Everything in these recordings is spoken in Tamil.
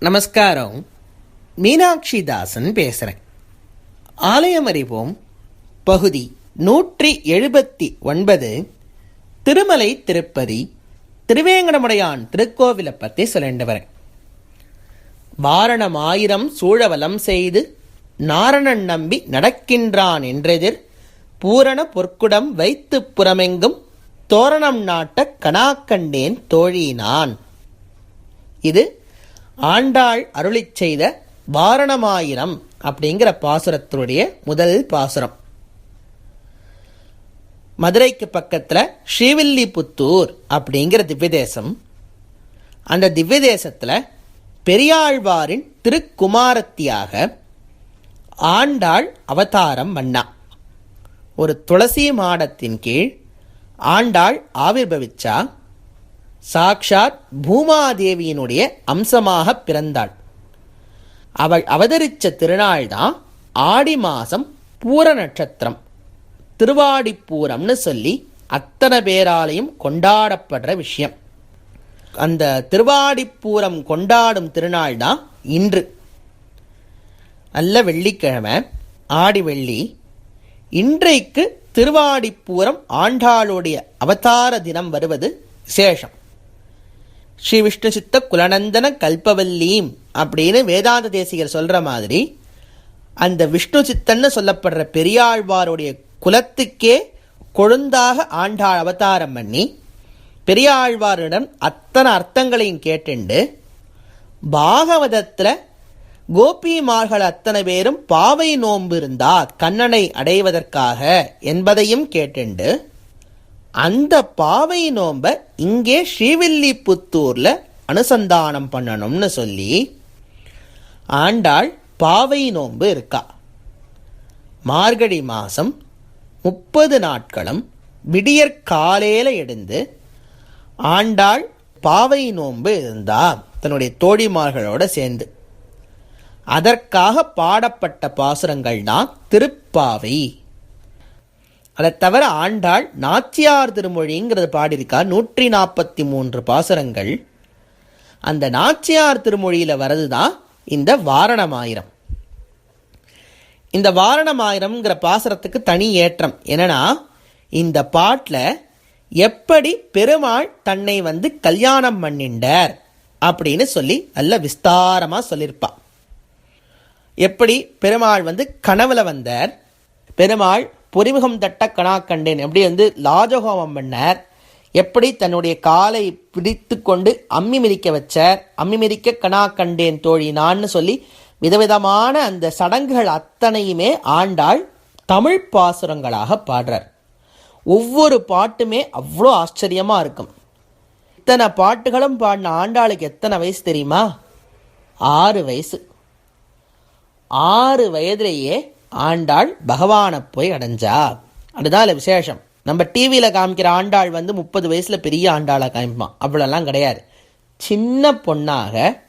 நமஸ்காரம். மீனாட்சி தாசன் பேசுகிறேன் ஆலயம் அறிவோம் பகுதி நூற்றி எழுபத்தி ஒன்பது திருமலை திருப்பதி திருவேங்கடமுடையான் திருக்கோவிலை பற்றி சொல்லிட்டு வரேன். வாரணம் ஆயிரம் சூழவலம் செய்து நாரணன் நம்பி நடக்கின்றான் என்றெதிர் பூரண பொற்குடம் வைத்து புறமெங்கும் தோரணம் நாட்ட கனாக்கண்டேன் தோழினான். இது ஆண்டாள் அருளி செய்த வாரணமாயிரம் அப்படிங்கிற பாசுரத்தினுடைய முதல் பாசுரம். மதுரைக்கு பக்கத்தில் ஸ்ரீவில்லிபுத்தூர் அப்படிங்கிற திவ்ய தேசம் அந்த திவ்ய தேசத்தில் பெரியாழ்வாரின் திருக்குமாரத்தியாக ஆண்டாள் அவதாரம் மன்னா ஒரு துளசி மாடத்தின் கீழ் ஆண்டாள் ஆவிர்பவிச்சா சாக்ஷாத் பூமாதேவியினுடைய அம்சமாக பிறந்தாள். அவள் அவதரித்த திருநாள் தான் ஆடி மாதம் பூர நட்சத்திரம். திருவாடிப்பூரம்னு சொல்லி அத்தனை பேராலையும் கொண்டாடப்படுற விஷயம். அந்த திருவாடிப்பூரம் கொண்டாடும் திருநாள் தான் இன்று. நல்ல வெள்ளிக்கிழமை ஆடி வெள்ளி. இன்றைக்கு திருவாடிப்பூரம் ஆண்டாளுடைய அவதார தினம் வருவது விசேஷம். ஸ்ரீ விஷ்ணு சித்த குலநந்தன கல்பவல்லீம் அப்படின்னு வேதாந்த தேசிகர் சொல்கிற மாதிரி அந்த விஷ்ணு சித்தன்னு சொல்லப்படுற பெரியாழ்வாருடைய குலத்துக்கே கொழுந்தாக ஆண்டாள் அவதாரம் பண்ணி பெரியாழ்வாரிடம் அத்தனை அர்த்தங்களையும் கேட்டுண்டு பாகவதத்தில் கோபிமார்கள் அத்தனை பேரும் பாவை நோன்பு இருந்தா கண்ணனை அடைவதற்காக என்பதையும் கேட்டுண்டு அந்த பாவை நோம்ப இங்கே ஸ்ரீவில்லிபுத்தூர்ல அனுசந்தானம் பண்ணணும்னு சொல்லி ஆண்டாள் பாவை நோன்பு இருக்கா? மார்கழி மாதம் முப்பது நாட்களும் விடியற் காலையில் எடுந்து ஆண்டாள் பாவை நோன்பு இருந்தா தன்னுடைய தோழிமார்களோடு சேர்ந்து. அதற்காக பாடப்பட்ட பாசுரங்கள் தான் திருப்பாவை. அதை தவிர ஆண்டாள் நாச்சியார் திருமொழிங்கிறது பாடியிருக்கா? நூற்றி நாற்பத்தி மூன்று பாசுரங்கள். அந்த நாச்சியார் திருமொழியில் வரது தான் இந்த வாரணமாயிரம். இந்த வாரணமாயிரம்ங்கிற பாசுரத்துக்கு தனி ஏற்றம். என்னன்னா இந்த பாட்டில் எப்படி பெருமாள் தன்னை வந்து கல்யாணம் பண்ணிண்டார் அப்படின்னு சொல்லி நல்ல விஸ்தாரமாக சொல்லியிருப்பா. எப்படி பெருமாள் வந்து கனவுல வந்தார். பெருமாள் பொறிமுகம் தட்ட கணா கண்டேன். எப்படி வந்து லாஜகோமம் பண்ணார். எப்படி தன்னுடைய காலை பிடித்து கொண்டு அம்மி மிதிக்க வச்சார். அம்மி மிதிக்க கணா கண்டேன் தோழி நான்னு சொல்லி விதவிதமான அந்த சடங்குகள் அத்தனையுமே ஆண்டாள் தமிழ் பாசுரங்களாக பாடுறார். ஒவ்வொரு பாட்டுமே அவ்வளோ ஆச்சரியமாக இருக்கும். இத்தனை பாட்டுகளும் பாடின ஆண்டாளுக்கு எத்தனை வயசு தெரியுமா? ஆறு வயசு. ஆறு வயதிலேயே ஆண்டாள் பகவானை போய் அடைஞ்சா அதுதான் இல்லை விசேஷம். நம்ம டிவியில் காமிக்கிற ஆண்டாள் வந்து முப்பது வயசில் பெரிய ஆண்டாளை காமிப்பான். அவ்வளோலாம் கிடையாது. சின்ன பொண்ணாக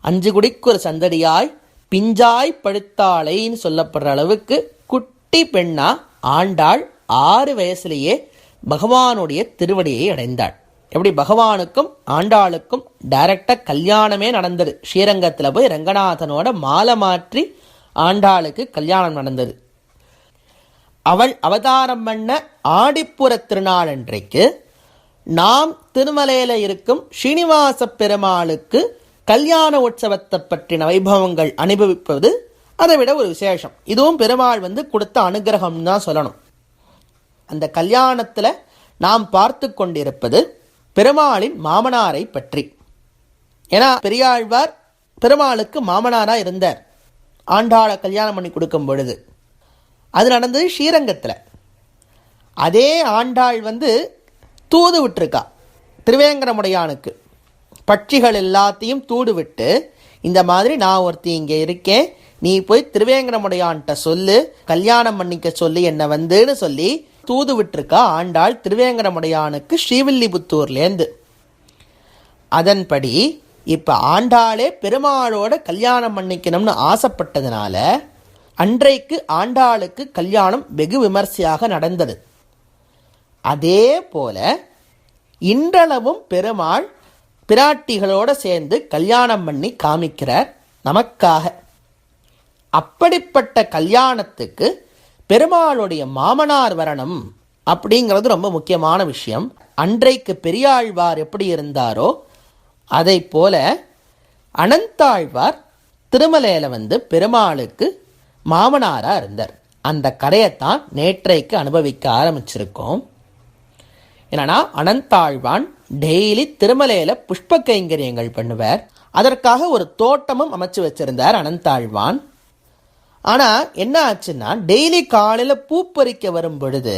அஞ்சு குடிக்கு ஒரு சந்தடியாய் பிஞ்சாய் படுத்தாளைன்னு சொல்லப்படுற அளவுக்கு குட்டி பெண்ணா ஆண்டாள் ஆறு வயசுலேயே பகவானுடைய திருவடியை அடைந்தாள். எப்படி? பகவானுக்கும் ஆண்டாளுக்கும் டைரக்டாக கல்யாணமே நடந்தது. ஸ்ரீரங்கத்தில் போய் ரங்கநாதனோட மாலை மாற்றி ஆண்டாளுக்கு கல்யாணம் நடந்தது. அவள் அவதாரம் பண்ண ஆடிப்புற திருநாள் அன்றைக்கு நாம் திருமலையில் இருக்கும் ஸ்ரீனிவாச பெருமாளுக்கு கல்யாண உற்சவத்தை பற்றின வைபவங்கள் அனுபவிப்பது அதை விட ஒரு விசேஷம். இதுவும் பெருமாள் வந்து கொடுத்த அனுகிரகம் தான் சொல்லணும். அந்த கல்யாணத்தில் நாம் பார்த்து கொண்டிருப்பது பெருமாளின் மாமனாரை பற்றி. ஏன்னா பெரியாழ்வார் பெருமாளுக்கு மாமனாராக இருந்தார். ஆண்டாளை கல்யாணம் பண்ணி கொடுக்கும் பொழுது. அது நடந்தது ஸ்ரீரங்கத்தில். அதே ஆண்டாள் வந்து தூது விட்டுருக்கா. திருவேங்கரமுடையானுக்கு. பட்சிகள் எல்லாத்தையும் தூடு விட்டு இந்த மாதிரி நான் ஒருத்தி இங்கே இருக்கேன். நீ போய் திருவேங்கரமுடையான்ட்ட சொல்லு. கல்யாணம் பண்ணிக்க சொல்லி என்னை வந்துன்னு சொல்லி தூது விட்டுருக்கா ஆண்டாள் திருவேங்கரமுடையானுக்கு ஸ்ரீவில்லிபுத்தூர்லேருந்து அதன்படி இப்போ ஆண்டாளே பெருமாளோட கல்யாணம் பண்ணிக்கணும்னு ஆசைப்பட்டதுனால அன்றைக்கு ஆண்டாளுக்கு கல்யாணம் வெகு விமர்சையாக நடந்தது. அதே போல இன்றளவும் பெருமாள் பிராட்டிகளோடு சேர்ந்து கல்யாணம் பண்ணி காமிக்கிறார் நமக்காக. அப்படிப்பட்ட கல்யாணத்துக்கு பெருமாளுடைய மாமனார் வரணும் அப்படிங்கிறது ரொம்ப முக்கியமான விஷயம். அன்றைக்கு பெரியாழ்வார் எப்படி இருந்தாரோ அதை போல அனந்தாழ்வார் திருமலையில் வந்து பெருமாளுக்கு மாமனாராக இருந்தார். அந்த கதையைத்தான் நேற்றைக்கு அனுபவிக்க ஆரம்பிச்சிருக்கோம். என்னன்னா அனந்தாழ்வான் டெய்லி திருமலையில் புஷ்ப கைங்கரியங்கள் பண்ணுவார். அதற்காக ஒரு தோட்டமும் அமைச்சு வச்சிருந்தார் அனந்தாழ்வான். ஆனால் என்ன ஆச்சுன்னா டெய்லி காலையில் பூ பறிக்க வரும் பொழுது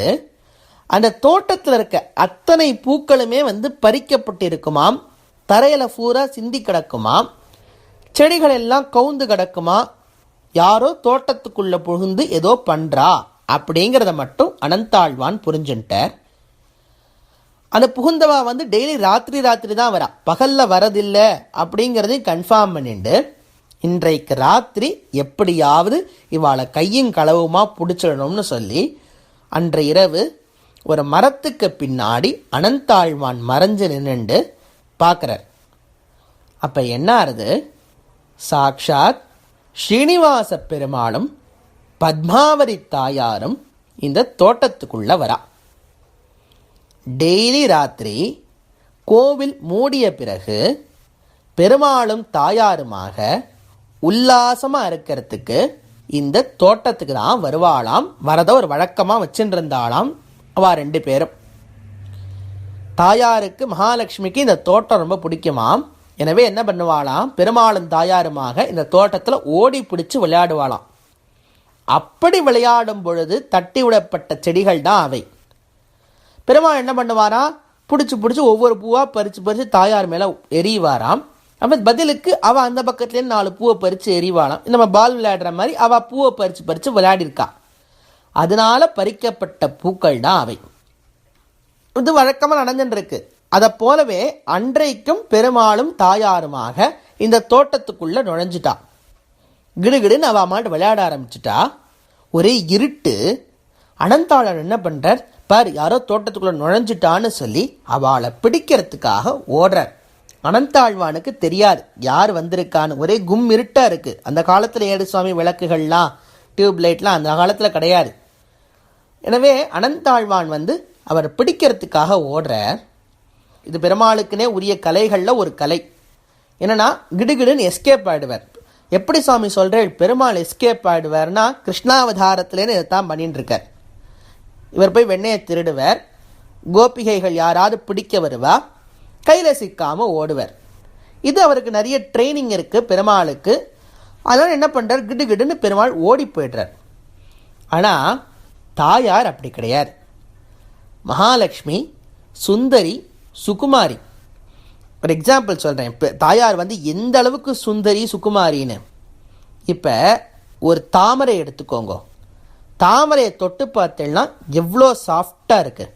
அந்த தோட்டத்தில் இருக்க அத்தனை பூக்களுமே வந்து பறிக்கப்பட்டிருக்குமாம். தரையில் பூரா சிந்தி கிடக்குமா? செடிகள் எல்லாம் கவுந்து கிடக்குமா? யாரோ தோட்டத்துக்குள்ளே புகுந்து ஏதோ பண்ணுறா அப்படிங்கிறத மட்டும் அனந்தாழ்வான் புரிஞ்சுட்டார் அந்த புகுந்தவா வந்து டெய்லி ராத்திரி ராத்திரி தான் வரா. பகலில் வரதில்லை அப்படிங்கிறதையும் கன்ஃபார்ம் பண்ணிட்டு இன்றைக்கு ராத்திரி எப்படியாவது இவாளை கையும் களவுமா பிடிச்சிடணும்னு சொல்லி அன்று இரவு ஒரு மரத்துக்கு பின்னாடி அனந்தாழ்வான் மறைஞ்சு நின்னுண்டு பார்க்குறார். அப்போ என்ன ஆறுது? சாக்ஷாத் ஸ்ரீனிவாச பெருமாளும் பத்மாவதி தாயாரும் இந்த தோட்டத்துக்குள்ளே வரா. டெய்லி ராத்திரி கோவில் மூடிய பிறகு பெருமாளும் தாயாருமாக உல்லாசமாக இருக்கிறதுக்கு இந்த தோட்டத்துக்கு தான் வருவாளாம். வரத ஒரு வழக்கமாக வச்சுட்டு இருந்தாளாம். அவள் ரெண்டு பேரும். தாயாருக்கு மகாலட்சுமிக்கு இந்த தோட்டம் ரொம்ப பிடிக்குமாம். எனவே என்ன பண்ணுவாளாம்? பெருமாளும் தாயாருமாக இந்த தோட்டத்தில் ஓடி பிடிச்சி விளையாடுவாளாம். அப்படி விளையாடும் பொழுது தட்டி விடப்பட்ட செடிகள் தான் அவை. பெருமாள் என்ன பண்ணுவாரா? பிடிச்சி பிடிச்சி ஒவ்வொரு பூவாக பறித்து பறித்து தாயார் மேலே எறிவாராம். அப்போ பதிலுக்கு அவள் அந்த பக்கத்துலேருந்து நாலு பூவை பறித்து எறிவாளாம். நம்ம பால் விளையாடுற மாதிரி அவள் பூவை பறித்து பறித்து விளையாடிருக்கா. அதனால பறிக்கப்பட்ட பூக்கள் தான் அவை. இது வழக்கமாக நடந்துட்டுருக்கு. அதை போலவே அன்றைக்கும் பெருமாளும் தாயாருமாக இந்த தோட்டத்துக்குள்ளே நுழைஞ்சிட்டா. கிடுகிடுன்னு அவ அம்மாட்டு விளையாட ஆரம்பிச்சிட்டா. ஒரே இருட்டு. அனந்தாளர் என்ன பண்ணுறார் பார் யாரோ தோட்டத்துக்குள்ளே நுழைஞ்சிட்டான்னு சொல்லி அவளை பிடிக்கிறதுக்காக ஓடுறார். அனந்தாழ்வானுக்கு தெரியாது யார் வந்திருக்கான்னு. ஒரே கும் இருட்டாக இருக்குது அந்த காலத்தில் ஏடு சுவாமி விளக்குகள்லாம் டியூப் லைட்லாம் அந்த காலத்தில் கிடையாது. எனவே அனந்தாழ்வான் வந்து அவர் பிடிக்கிறதுக்காக ஓடுறார். இது பெருமாளுக்குனே உரிய கலைகளில் ஒரு கலை. என்னன்னா கிடுகிடுன்னு எஸ்கேப் ஆயிடுவார். எப்படி சுவாமி சொல்கிறார் பெருமாள் எஸ்கேப் ஆயிடுவார்னா கிருஷ்ணாவதாரத்துலேன்னு இதை தான் பண்ணிட்டுருக்கார் இவர் போய் வெண்ணையை திருடுவார். கோபிகைகள் யாராவது பிடிக்க வருவா கையில் சிக்காமல் ஓடுவார். இது அவருக்கு நிறைய ட்ரைனிங் இருக்குது பெருமாளுக்கு. அதனால் என்ன பண்ணுறார் கிடு கிடுன்னு பெருமாள் ஓடி போயிடுறார். ஆனால் தாயார் அப்படி கிடையாது. மகாலட்சுமி சுந்தரி சுகுமாரி. ஒரு எக்ஸாம்பிள் சொல்கிறேன் இப்போ தாயார் வந்து எந்த அளவுக்கு சுந்தரி சுகுமாரின்னு. இப்போ ஒரு தாமரை எடுத்துக்கோங்க. தாமரையை தொட்டு பார்த்தேன்னா எவ்வளோ சாஃப்டாக இருக்கு.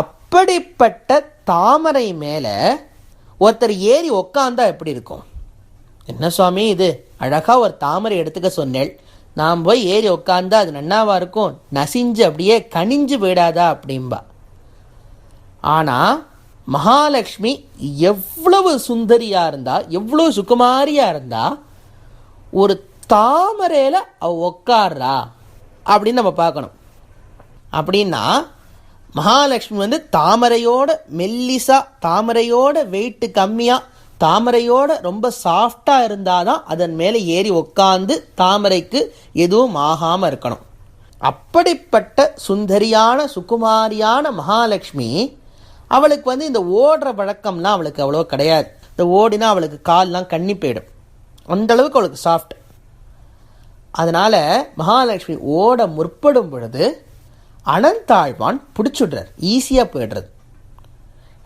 அப்படிப்பட்ட தாமரை மேலே ஒருத்தர் ஏறி உக்காந்தா எப்படி இருக்கும்? என்ன சுவாமி இது? அழகாக ஒரு தாமரை எடுத்துக்க சொன்னேன் நாம் போய் ஏறி உக்காந்தா அது நன்னாவாக இருக்கும்? நசிஞ்சு அப்படியே கனிஞ்சு போயிடாதா அப்படிம்பா. ஆனால் மகாலட்சுமி எவ்வளவு சுந்தரியாக இருந்தா எவ்வளோ சுகுமாரியாக இருந்தா ஒரு தாமரையில் அவ உக்காடுறா அப்படின்னு நம்ம பார்க்கணும். அப்படின்னா மகாலட்சுமி வந்து தாமரையோட மெல்லிசா தாமரையோட வெயிட்டு கம்மியாக தாமரையோட ரொம்ப சாஃப்டா இருந்தாதான் அதன் மேலே ஏறி உட்காந்து தாமரைக்கு எதுவும் ஆகாம இருக்கணும். அப்படிப்பட்ட சுந்தரியான சுகுமாரியான மகாலட்சுமி அவளுக்கு வந்து இந்த ஓடுற பழக்கம்லாம் அவளுக்கு அவ்வளோ கிடையாது. இந்த ஓடினா அவளுக்கு கால்லாம் கண்ணி போயிடும். அந்தளவுக்கு அவளுக்கு சாஃப்ட் அதனால் மகாலட்சுமி ஓட முற்படும் பொழுது அனந்தாழ்வான் பிடிச்சுடுறார். ஈஸியாக போயிடுறது.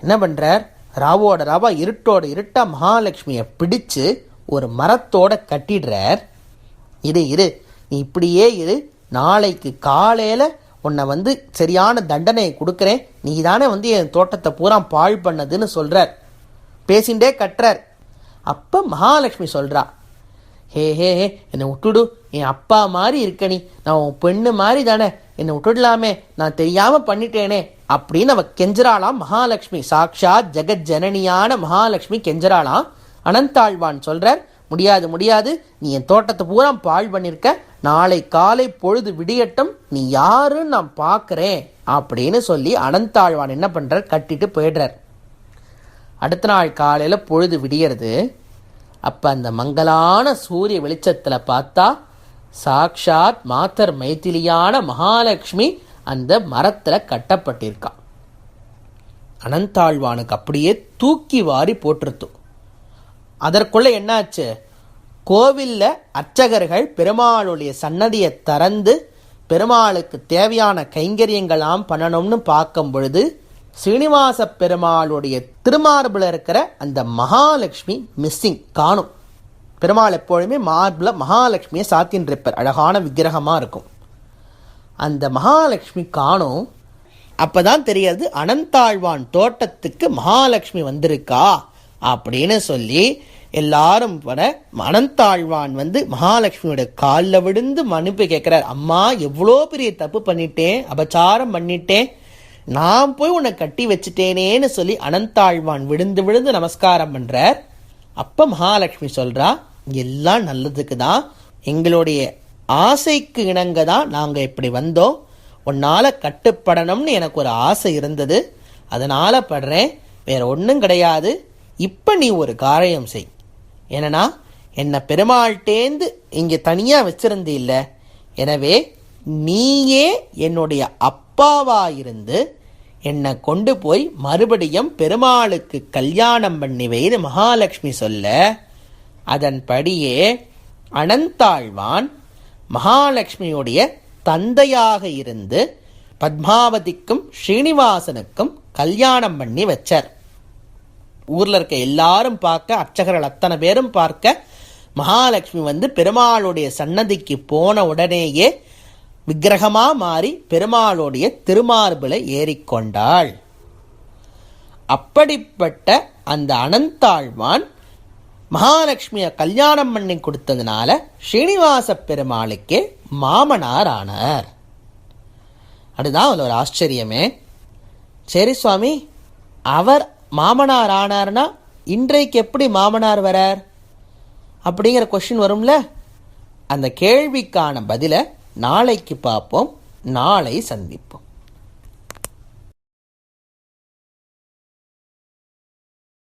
என்ன பண்ணுறார் ராவோட ராவா இருட்டோட இருட்டா மகாலட்சுமியை பிடிச்சு ஒரு மரத்தோட கட்டிடுறார். இரு இரு. நீ இப்படியே இரு. நாளைக்கு காலையில் உன்னை வந்து சரியான தண்டனையை கொடுக்குறேன். நீ தானே வந்து என் தோட்டத்தை பூரா பாழ் பண்ணதுன்னு சொல்கிறார் பேசிண்டே கட்டுறார். அப்போ மகாலட்சுமி சொல்கிறா ஹே ஹே ஹே என்னை விட்டுடு என் அப்பா மாதிரி இருக்க நீ. நான் உன் பெண்ணு மாதிரி தானே. என்னை விட்டுடலாமே நான் தெரியாமல் பண்ணிட்டேனே. அப்படின்னு அவள் கெஞ்சராளாம் மகாலட்சுமி. சாக்ஷாத் ஜெகத் ஜனனியான மகாலட்சுமி கெஞ்சராளாம் அனந்தாழ்வான் சொல்கிறார் முடியாது முடியாது. நீ என் தோட்டத்தை பூரா பாழ் பண்ணிருக்க. நாளை காலை பொழுது விடியட்டும். நீ யாருன்னு நான் பார்க்குறேன் அப்படின்னு சொல்லி அனந்தாழ்வான் என்ன பண்ணுறார் கட்டிட்டு போயிடுறார். அடுத்த நாள் காலையில் பொழுது விடியறது அப்போ அந்த மங்கலான சூரிய வெளிச்சத்தில் பார்த்தா சாக்ஷாத் மாத்தர் மைத்திலியான மகாலட்சுமி அந்த மரத்தில் கட்டப்பட்டிருக்கா. அனந்தாழ்வானுக்கு அப்படியே தூக்கி வாரி போட்டிருத்து. அதற்குள்ள என்னாச்சு? கோவில்ல அர்ச்சகர்கள் பெருமாளுடைய சன்னதியை திறந்து பெருமாளுக்கு தேவையான கைங்கரியங்களாம் பண்ணணும்னு பார்க்கும் பொழுது ஸ்ரீனிவாச பெருமாளுடைய திருமார்பில் இருக்கிற அந்த மகாலட்சுமி மிஸ்ஸிங் காணும். பெருமாள் எப்பொழுதுமே மார்பில் மகாலட்சுமியை சாத்தின்னு இருப்பார் அழகான விக்கிரகமாக இருக்கும். அந்த மகாலட்சுமி காணும். அப்பதான் தெரியாது அனந்தாழ்வான் தோட்டத்துக்கு மகாலட்சுமி வந்திருக்கா? அப்படின்னு சொல்லி எல்லாரும் வர அனந்தாழ்வான் வந்து மகாலட்சுமியோட காலில் விழுந்து மன்னிப்பு கேட்குறார். அம்மா எவ்வளோ பெரிய தப்பு பண்ணிட்டேன் அபச்சாரம் பண்ணிட்டேன் நான் போய் உன்னை கட்டி வச்சுட்டேனேன்னு சொல்லி அனந்தாழ்வான் விழுந்து விழுந்து நமஸ்காரம் பண்ணுறார் அப்போ மகாலட்சுமி சொல்கிறா எல்லாம் நல்லதுக்கு தான் எங்களுடைய ஆசைக்கு இணங்க தான் நாங்கள் இப்படி வந்தோம். உன்னால் கட்டுப்படணும்னு எனக்கு ஒரு ஆசை இருந்தது. அதனால் படுறேன். வேற ஒன்றும் கிடையாது. இப்போ நீ ஒரு காரியம் செய். என்னன்னா என்னை பெருமாள்கிட்டேந்து இங்கே தனியாக வச்சிருந்தில்லை. எனவே நீயே என்னுடைய அப்பாவாக இருந்து என்னை கொண்டு போய் மறுபடியும் பெருமாளுக்கு கல்யாணம் பண்ணி வைன்னு மகாலட்சுமி சொல்ல அதன்படியே அனந்தாழ்வான் மகாலட்சுமியுடைய தந்தையாக இருந்து பத்மாவதிக்கும் ஸ்ரீனிவாசனுக்கும் கல்யாணம் பண்ணி வச்சார். ஊரில் இருக்க எல்லாரும் பார்க்க அர்ச்சகர்கள் அத்தனை பேரும் பார்க்க மகாலட்சுமி வந்து பெருமாளுடைய சன்னதிக்கு போன உடனேயே விக்கிரகமாக மாறி பெருமாளுடைய திருமார்பிலை ஏறிக்கொண்டாள். அப்படிப்பட்ட அந்த அனந்தாழ்வான் மகாலட்சுமியை கல்யாணம் பண்ணி கொடுத்ததுனால ஸ்ரீனிவாச பெருமாளுக்கே மாமனார் ஆனார் அதுதான் அதில் ஒரு ஆச்சரியமே. சரி சுவாமி அவர் மாமனார் ஆனார்னா இன்றைக்கு எப்படி மாமனார் வரார்? அப்படிங்கிற கொஷின் வரும்ல? அந்த கேள்விக்கான பதிலை நாளைக்கு பார்ப்போம் நாளை சந்திப்போம்.